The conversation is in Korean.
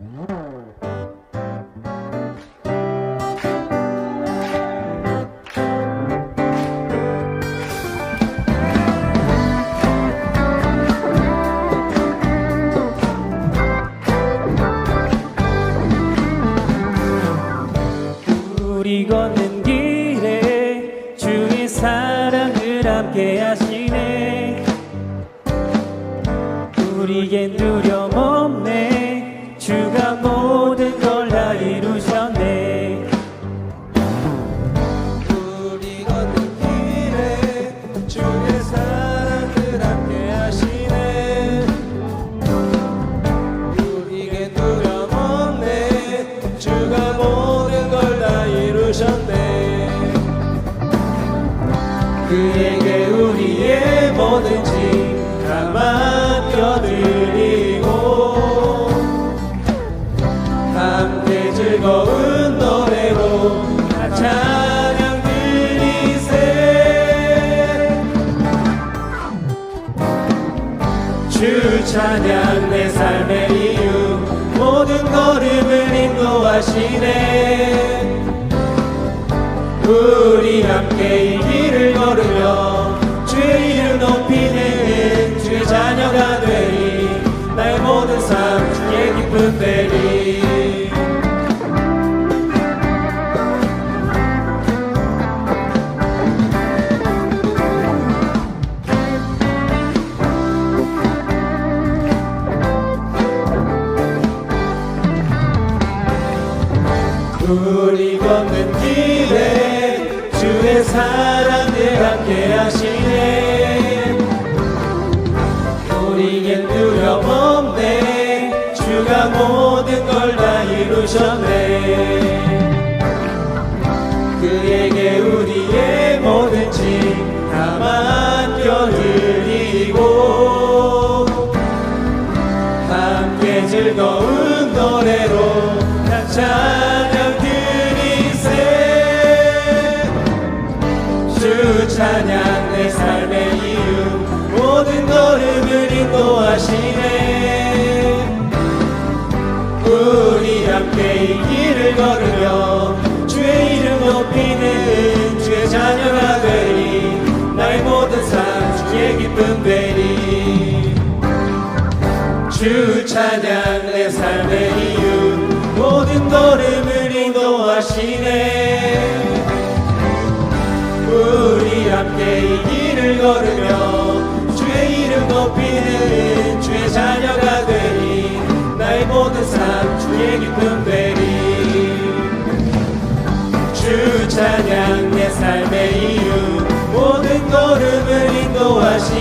우리 걷는 길에 주의 사랑을 함께 하시네. 우리겐 두려움 주가 모든 걸 다 이루셨네. 우리 걷는 길에 주의 사랑을 함께 하시네. 우리에게 두려움 없네. 주가 모든 걸 다 이루셨네. 그에게 우리의 뭐든지 즐거운 노래로 다 찬양 드리세 주 찬양 내 삶의 이유 모든 걸음을 인도하시네. 우리 함께 이 길을 걸으며 주의 이름 높이는 주의 자녀가 되리. 나의 모든 삶 주의 기쁨 되리 우리 걷는 길에 주의 사랑을 함께 하시네. 우리겐 두려움 없네. 주가 모든 걸 다 이루셨네. 그에게 우리의 뭐든지 다 맡겨드리고 함께 즐거운 노래로 다찬 찬양 내 삶의 이유. 모든 걸음을 인도하시네. 우리 함께 이 길을 걸으며 주의 이름 높이는 주의 자녀가 되리. 나의 모든 삶 주의 기쁨 되리. 주 찬양 내 삶의 이유. 모든 걸음을 인도하시네 걸으며 주의 이름 높이는 주의 자녀가 되리. 나의 모든 삶 주의 기쁨 되리. 주 찬양 내 삶의 이유 모든 걸음을 인도하시